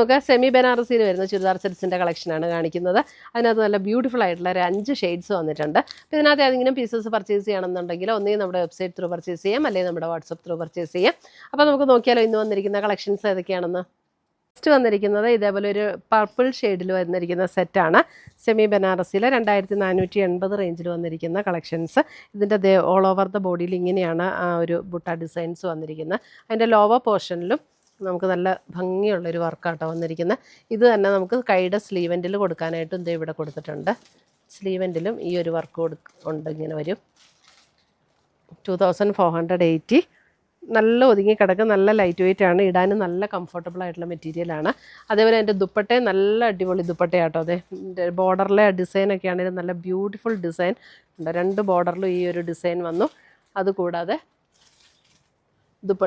നമുക്ക് സെമി ബനാറസിയിൽ വരുന്ന ചുരിദാർ സെറ്റ്സിന്റെ കളക്ഷനാണ് കാണിക്കുന്നത്. അതിനകത്ത് നല്ല ബ്യൂട്ടിഫുൾ ആയിട്ടുള്ള ഒരു അഞ്ച് ഷെയ്ഡ്സ് വന്നിട്ടുണ്ട്. അപ്പോൾ ഇതിനകത്ത് ഏതെങ്കിലും പീസസ് പർച്ചേസ് ചെയ്യണമെന്നുണ്ടെങ്കിൽ ഒന്നേ നമ്മുടെ വെബ്സൈറ്റ് ത്രൂ പർച്ചേസ് ചെയ്യാം അല്ലെങ്കിൽ നമ്മുടെ വാട്സപ്പ് ത്രൂ പർച്ചേസ് ചെയ്യാം. അപ്പോൾ നമുക്ക് നോക്കിയാലോ ഇന്ന് വന്നിരിക്കുന്ന കളക്ഷൻസ് ഏതൊക്കെയാണെന്ന്? ഫസ്റ്റ് വന്നിരിക്കുന്നത് ഇതേപോലെ ഒരു പർപ്പിൾ ഷെയ്ഡിൽ വന്നിരിക്കുന്ന സെറ്റാണ് സെമി ബനാറസിലെ രണ്ടായിരത്തി നാനൂറ്റി എൺപത് റേഞ്ചിൽ വന്നിരിക്കുന്ന കളക്ഷൻസ് ഇതിന്റെ ഓൾ ഓവർ ദ ബോഡിയിൽ ഇങ്ങനെയാണ് ആ ഒരു ബുട്ട ഡിസൈൻസ് വന്നിരിക്കുന്നത്. അതിന്റെ ലോവർ പോർഷനിലും നമുക്ക് നല്ല ഭംഗിയുള്ളൊരു വർക്കാട്ടോ വന്നിരിക്കുന്നത് ഇത് തന്നെ നമുക്ക് കൈയുടെ സ്ലീവെന്റിൽ കൊടുക്കാനായിട്ടും ഇത് ഇവിടെ കൊടുത്തിട്ടുണ്ട്. സ്ലീവെന്റിലും ഈ ഒരു വർക്ക് കൊടുക്ക ഉണ്ട് ഇങ്ങനെ വരും. Two thousand four hundred eighty നല്ല ഒതുങ്ങി കിടക്കും നല്ല ലൈറ്റ് വെയിറ്റ് ആണ്. ഇടാനും നല്ല കംഫർട്ടബിൾ ആയിട്ടുള്ള മെറ്റീരിയലാണ് അതേപോലെ എന്റെ ദുപ്പട്ടെ നല്ല അടിപൊളി ദുപ്പട്ടയാട്ടോ അതെ ബോർഡറിലെ ഡിസൈനൊക്കെ ആണെങ്കിലും നല്ല ബ്യൂട്ടിഫുൾ ഡിസൈൻ ഉണ്ട് രണ്ട് ബോർഡറിലും ഈ ഒരു ഡിസൈൻ വന്നു. അതുകൂടാതെ ദുപ്പ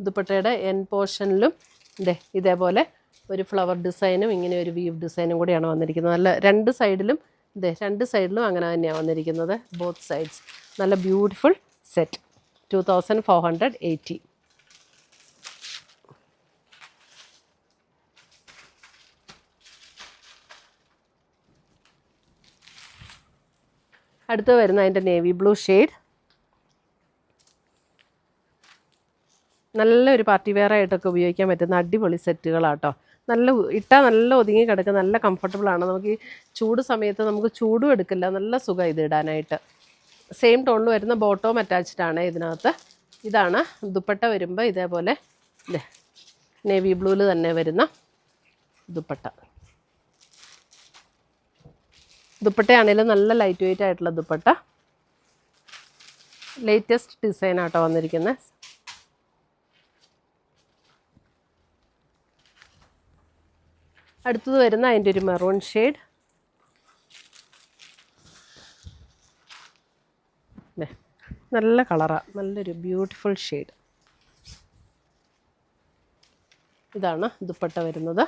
ദുപ്പട്ടയുടെ എൻ പോർഷനിലും ഇതേ ഇതേപോലെ ഒരു ഫ്ലവർ ഡിസൈനും ഇങ്ങനെ ഒരു വീവ് ഡിസൈനും കൂടിയാണ് വന്നിരിക്കുന്നത്. നല്ല രണ്ട് സൈഡിലും ഇതേ രണ്ട് സൈഡിലും അങ്ങനെ തന്നെയാണ് വന്നിരിക്കുന്നത്. ബോത്ത് സൈഡ്സ് നല്ല beautiful set two thousand four hundred eighty അടുത്ത് വരുന്ന അതിന്റെ നേവി ബ്ലൂ ഷെയ്ഡ് നല്ലൊരു പാർട്ടി വെയർ ആയിട്ടൊക്കെ ഉപയോഗിക്കാൻ പറ്റുന്ന അടിപൊളി സെറ്റുകളാട്ടോ. നല്ല ഇട്ടാൽ നല്ല ഒതുങ്ങി കിടക്കുക നല്ല കംഫർട്ടബിൾ ആണ്. നമുക്ക് ഈ ചൂട് സമയത്ത് നമുക്ക് ചൂടും എടുക്കില്ല നല്ല സുഖം ഇത് ഇടാനായിട്ട്. സെയിം ടോണിൽ വരുന്ന ബോട്ടോം അറ്റാച്ച്ഡ് ആണ് ഇതിനകത്ത്. ഇതാണ് ദുപ്പട്ട വരുമ്പോൾ ഇതേപോലെ നേവി ബ്ലൂവിൽ തന്നെ വരുന്ന ദുപ്പട്ട. ദുപ്പട്ടയാണെങ്കിലും നല്ല ലൈറ്റ് വെയിറ്റ് ആയിട്ടുള്ള ദുപ്പട്ട. ലേറ്റസ്റ്റ് ഡിസൈൻ ആട്ടോ വന്നിരിക്കുന്നത് അടുത്തത് വരുന്ന അതിന്റെ ഒരു മെറൂൺ ഷെയ്ഡ് നല്ല കളറാണ് നല്ലൊരു ബ്യൂട്ടിഫുൾ ഷെയ്ഡ് ഇതാണ് ദുപ്പട്ട വരുന്നത്.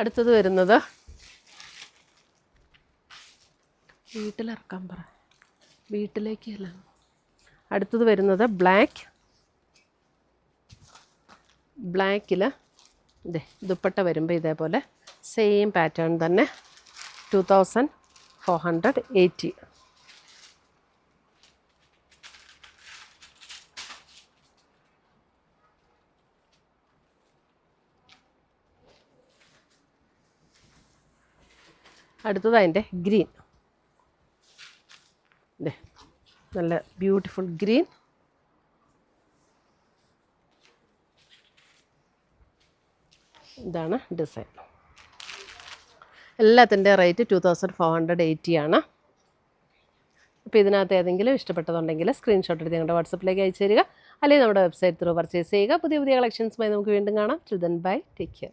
അടുത്തത് വരുന്നത്. വീട്ടിലിറക്കാൻ പറ. വീട്ടിലേക്ക് അല്ല അടുത്തത് വരുന്നത് ബ്ലാക്ക്. ബ്ലാക്കിൽ ഇതേ ദുപ്പട്ട വരുമ്പോൾ ഇതേപോലെ സെയിം പാറ്റേൺ തന്നെ. Two thousand four hundred eighty അടുത്തത് അതിന്റെ ഗ്രീൻ. നല്ല ബ്യൂട്ടിഫുൾ ഗ്രീൻ. ഇതാണ് ഡിസൈൻ. എല്ലാത്തിന്റെ rate two thousand four hundred eighty ആണ്. അപ്പോൾ ഇതിനകത്ത് ഏതെങ്കിലും ഇഷ്ടപ്പെട്ടതുണ്ടെങ്കിൽ സ്ക്രീൻഷോട്ട് എടുത്ത് ഞങ്ങളുടെ വാട്സപ്പിലേക്ക് അയച്ചു തരിക. അല്ലെങ്കിൽ നമ്മുടെ വെബ്സൈറ്റ് ത്രൂ പർച്ചേസ് ചെയ്യുക. പുതിയ പുതിയ കളക്ഷൻസുമായി നമുക്ക് വീണ്ടും കാണാം. ചിൽഡ്രൻ ബൈ ടേക്ക് കെയർ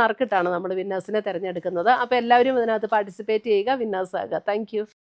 നറുക്കിട്ടാണ് നമ്മൾ വിന്നേഴ്സിനെ തിരഞ്ഞെടുക്കുന്നത്. അപ്പോൾ എല്ലാവരും ഇതിനകത്ത് പാർട്ടിസിപ്പേറ്റ് ചെയ്യുക. വിന്നേഴ്സ് ആകുക. താങ്ക്